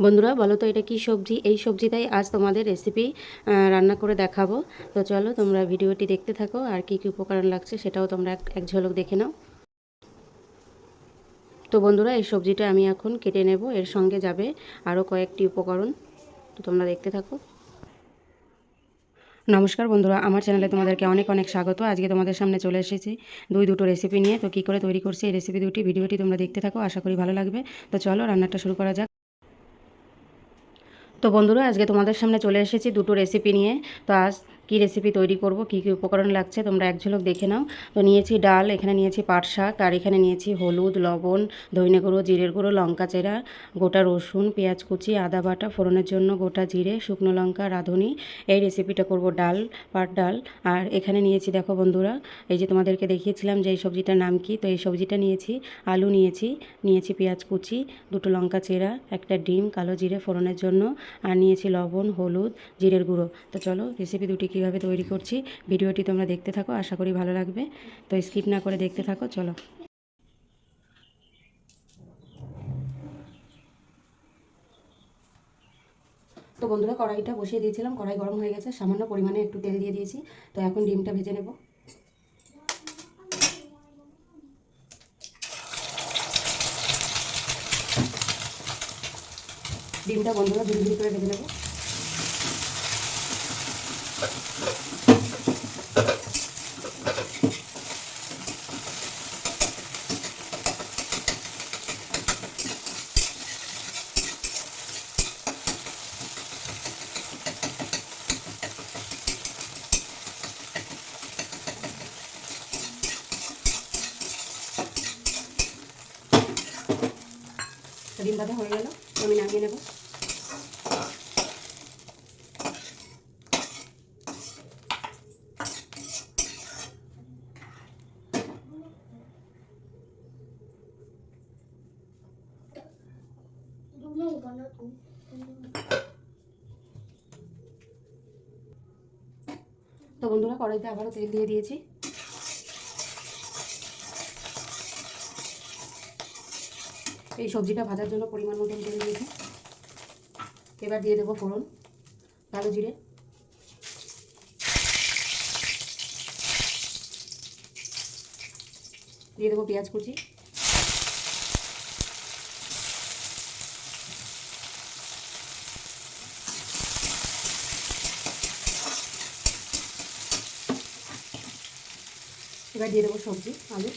বন্ধুরা, বলো তো এটা কি সবজি? এই সবজিটাই আজ তোমাদের রেসিপি রান্না করে দেখাবো। তো চলো তোমরা ভিডিওটি দেখতে থাকো, আর কি কি উপকরণ লাগছে সেটাও তোমরা এক- ঝলক দেখে নাও। তো বন্ধুরা, এই সবজিটা আমি এখন কেটে নেব, এর সঙ্গে যাবে আরও কয়েকটি উপকরণ। তো তোমরা দেখতে থাকো। নমস্কার বন্ধুরা, আমার চ্যানেলে তোমাদেরকে অনেক অনেক স্বাগত। আজকে তোমাদের সামনে চলে এসেছি দুই দুটো রেসিপি নিয়ে। তো কী করে তৈরি করছি এই রেসিপি দুটি ভিডিওটি তোমরা দেখতে থাকো, আশা করি ভালো লাগবে। তো চলো রান্নাটা শুরু করা যাক। তো বন্ধুরা আজকে তোমাদের সামনে চলে এসেছি দুটো রেসিপি নিয়ে। তো আজ কী রেসিপি তৈরি করব, কী কী উপকরণ লাগছে, তোমরা এক ঝলক দেখে নাও। তো নিয়েছি ডাল, এখানে নিয়েছি পাট শাক, আর এখানে নিয়েছি হলুদ, লবণ, ধইনে গুঁড়ো, জিরের গুঁড়ো, লঙ্কা চেরা, গোটা রসুন, পেঁয়াজ কুচি, আদা বাটা, ফোড়নের জন্য গোটা জিরে, শুকনো লঙ্কা, রাঁধুনি। এই রেসিপিটা করব ডাল, পাট ডাল। আর এখানে নিয়েছি, দেখো বন্ধুরা, এই যে তোমাদেরকে দেখিয়েছিলাম যে এই সবজিটার নাম কি, তো এই সবজিটা নিয়েছি, আলু নিয়েছি নিয়েছি পেঁয়াজ কুচি, দুটো লঙ্কা চেরা, একটা ডিম, কালো জিরে, ফোড়নের জন্য। আর নিয়েছি লবণ, হলুদ, জিরের গুঁড়ো। তো চলো রেসিপি দুটি কীভাবে তৈরি করছি, ভিডিওটি তোমরা দেখতে থাকো, আশা করি ভালো লাগবে। তো স্কিপ না করে দেখতে থাকো, চলো। তো বন্ধুরা, কড়াইটা বসিয়ে দিয়েছিলাম, কড়াই গরম হয়ে গেছে, সামান্য পরিমাণে একটু তেল দিয়ে দিয়েছি। তো এখন ডিমটা ভেজে নেব। ডিমটা বন্ধুরা ধীরে ধীরে করে ভেজে নেব। ডিম ভাজা হয়ে গেল আমি নামিয়ে নেব। তো বন্ধুরা, কড়াইতে আবারও তেল দিয়ে দিয়েছি। এই সবজিটা ভাজার জন্য পরিমাণ মতন তেল দিয়েছি। এবার দিয়ে দেবো ফোড়ন, কালো জিরে। দিয়ে দেবো পেঁয়াজ কুচি। এবার দিয়ে দেবো সবজি, আলু।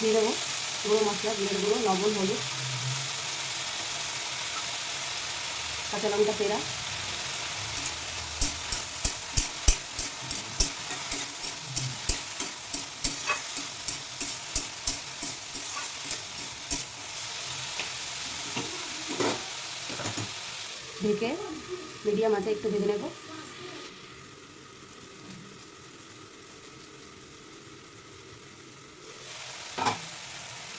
দিয়ে দেবো গুঁড়ো মশলা জিরের গুঁড়ো লবণ, হলুদ, কাঁচা লঙ্কা পেঁড়া ঢেকে মিডিয়াম আছে, একটু ভেজে নেব।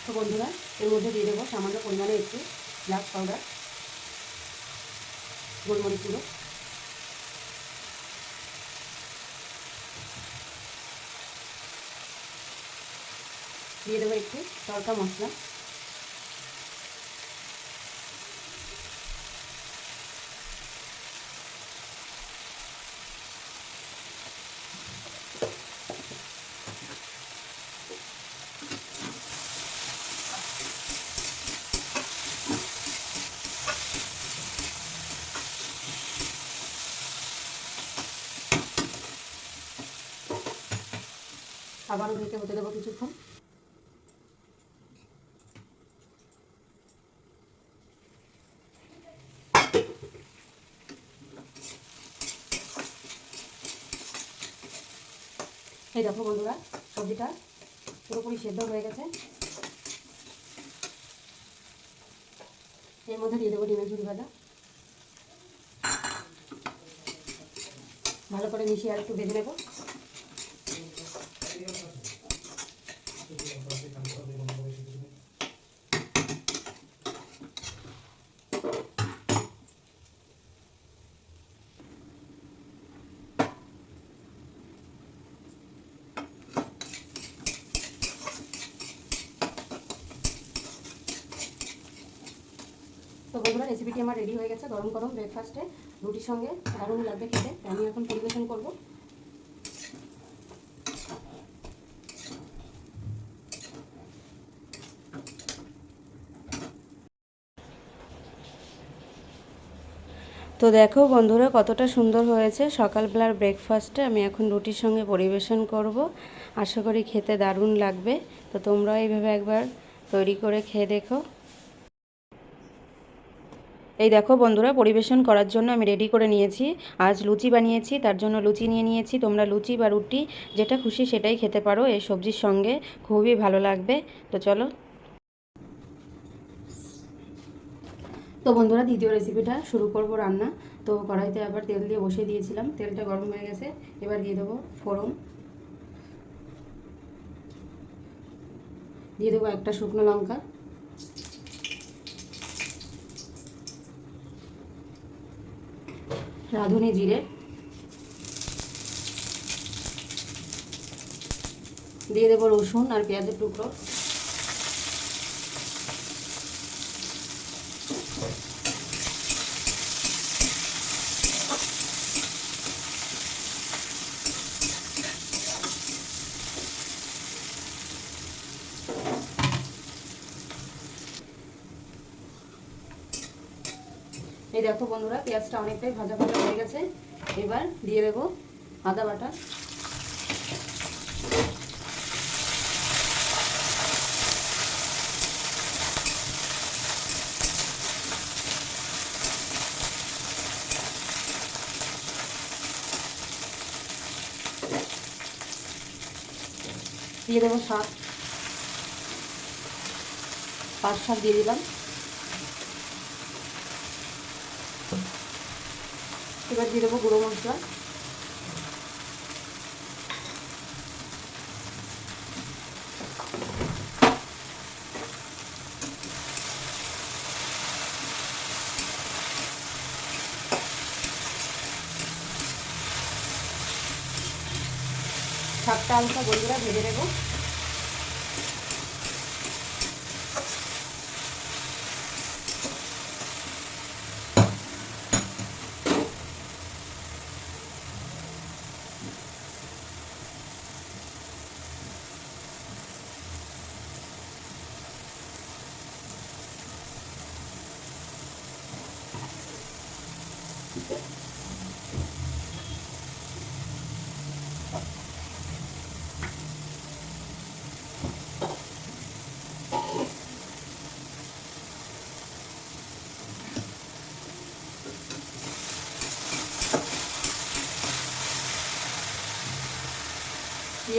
তো বন্ধুরা, এর মধ্যে দিয়ে দেবো সামান্য পরিমাণে একটু ব্ল্যাক পাউডার গোলমরিচ গুঁড়ো। দিয়ে দেবো একটু তড়কা মশলা। আবারও ঢেকে হতে দেবো কিছুক্ষণ। এই দেখো বন্ধুরা, সবজিটা পুরোপুরি সেদ্ধ হয়ে গেছে। এর মধ্যে দিয়ে দেবো ডিমের ঝুড়ি ভাজা ভালো করে মিশিয়ে আর একটু ভেজে নেব। বন্ধুরা রেসিপিটি আমার রেডি হয়ে গেছে। গরম গরম ব্রেকফাস্টে রুটির সঙ্গে দারুণ লাগবে খেতে। আমি এখন পরিবেশন করব। তো দেখো বন্ধুরা, কতটা সুন্দর হয়েছে। সকালবেলার ব্রেকফাস্টে আমি এখন রুটির সঙ্গে পরিবেশন করব। আশা করি খেতে দারুণ লাগবে। তো তোমরা এইভাবে একবার তৈরি করে খেয়ে দেখো। এই দেখো বন্ধুরা, পরিবেশন করার জন্য আমি রেডি করে নিয়েছি। আজ লুচি বানিয়েছি, তার জন্য লুচি নিয়ে নিয়েছি। তোমরা লুচি বা রুটি যেটা খুশি সেটাই খেতে পারো, এই সবজির সঙ্গে খুবই ভালো লাগবে। তো চলো। তো বন্ধুরা, দ্বিতীয় রেসিপিটা শুরু করব রান্না। তো কড়াইতে আবার তেল দিয়ে বসিয়ে দিয়েছিলাম। তেলটা গরম হয়ে গেছে, এবার দিয়ে দেবো ফোড়ন। দিয়ে দেবো একটা শুকনো লঙ্কা। রাঁধুনি জিরে। দিয়ে দেবো রসুন আর পেঁয়াজের টুকরো। এই দেখো বন্ধুরা, পেঁয়াজটা অনেকটাই ভাজা ভাজা হয়ে গেছে। এবার দিয়ে দেবো আদা বাটা। দিয়ে দেবো শাক পাঁচ শাক দিয়ে দিলাম। এবার দিয়ে দেবো গুঁড়ো মশলা। শাকটা হালকা বন্ধুরা ভেজে নেব।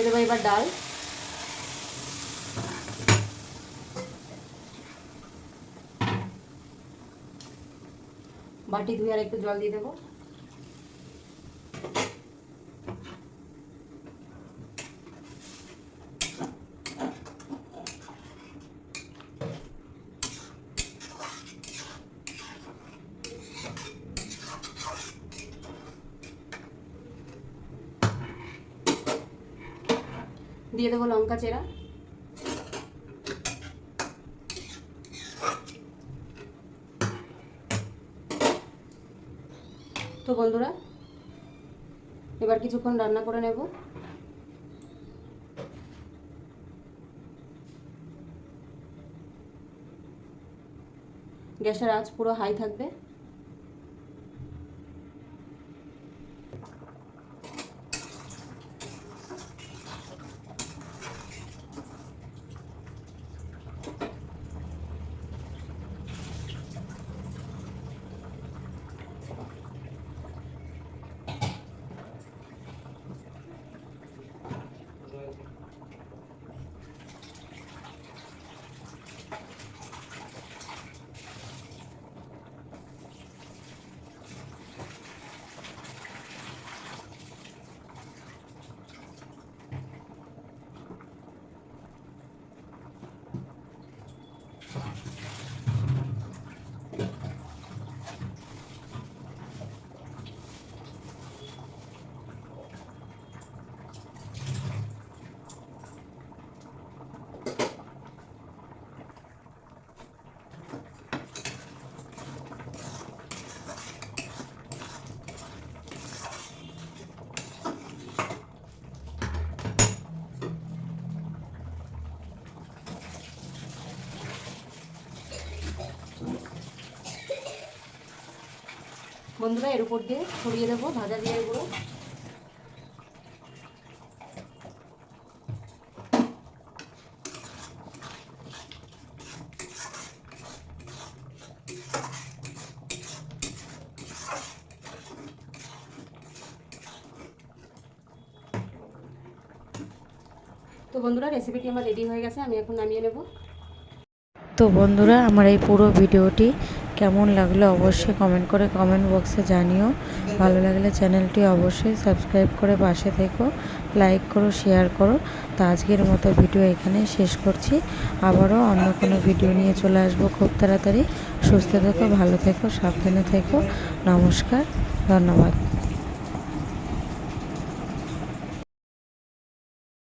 দিয়ে দেবো এবার ডাল। বাটি ধুয়ে আর একটু জল দিয়ে দেবো। দিয়ে দেবো লঙ্কা চেরা। তো বন্ধুরা, এবার কিছুক্ষণ রান্না করে নেব। গ্যাসের আঁচ পুরো হাই থাকবে। বন্ধুরা, এর উপর দিয়ে ছড়িয়ে দেবো, ভাজা জিরে গুঁড়ো তো বন্ধুরা রেসিপিটি আমার রেডি হয়ে গেছে, আমি এখন নামিয়ে নেব। তো বন্ধুরা, আমার এই পুরো ভিডিওটি কেমন লাগল অবশ্যই কমেন্ট করে কমেন্ট বক্সে জানিও। ভালো লাগলে চ্যানেলটি অবশ্যই সাবস্ক্রাইব করে পাশে থেকো লাইক করো শেয়ার করো। তো আজকের মতো ভিডিও এখানে শেষ করছি। আবারও অন্য কোনো ভিডিও নিয়ে চলে আসব খুব তাড়াতাড়ি। সুস্থ থেকো, ভালো থেকো, সাবধানে থেকো। নমস্কার, ধন্যবাদ।